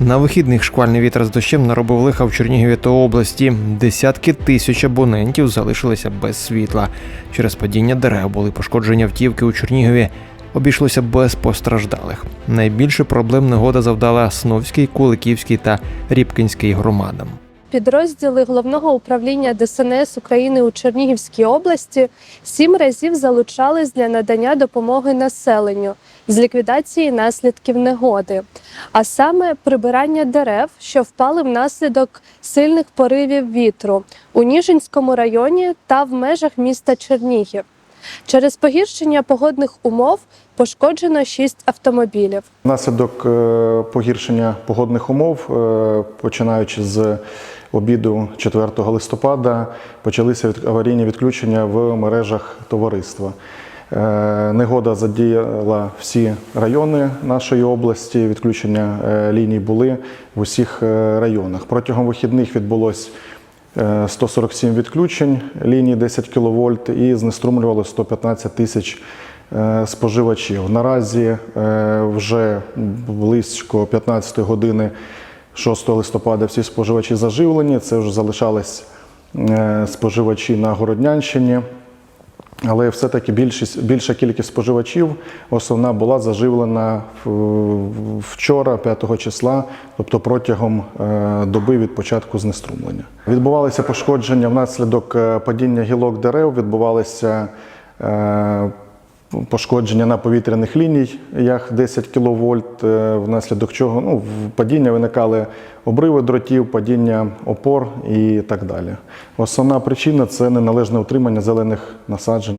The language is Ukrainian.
На вихідних шквальний вітер з дощем наробив лиха в Чернігові та області. Десятки тисяч абонентів залишилися без світла. Через падіння дерев були пошкоджені автівки у Чернігові. Обійшлося без постраждалих. Найбільше проблем негода завдала Сновській, Куликівській та Рібкінській громадам. Підрозділи головного управління ДСНС України у Чернігівській області сім разів залучались для надання допомоги населенню з ліквідації наслідків негоди, а саме прибирання дерев, що впали внаслідок сильних поривів вітру у Ніжинському районі та в межах міста Чернігів. Через погіршення погодних умов пошкоджено шість автомобілів. Внаслідок е, погіршення погодних умов, е, починаючи з обіду 4 листопада, почалися аварійні відключення в мережах товариства. Е, Негода задіяла всі райони нашої області. Відключення е, ліній були в усіх е, районах. Протягом вихідних відбулось е, 147 відключень ліній 10 кВт і знеструмлювало 115 тисяч споживачів. Наразі вже близько 15 години 6 листопада всі споживачі заживлені. Це вже залишались е, споживачі на Городнянщині. Але все-таки більшість, більша кількість споживачів основна була заживлена вчора, 5 числа, тобто протягом е, доби від початку знеструмлення. Відбувалися пошкодження внаслідок е, падіння гілок дерев, відбувалися пошкодження на повітряних лініях 10 кВт, внаслідок чого ну, в- падіння виникали обриви дротів, падіння опор і так далі. Основна причина це неналежне утримання зелених насаджень.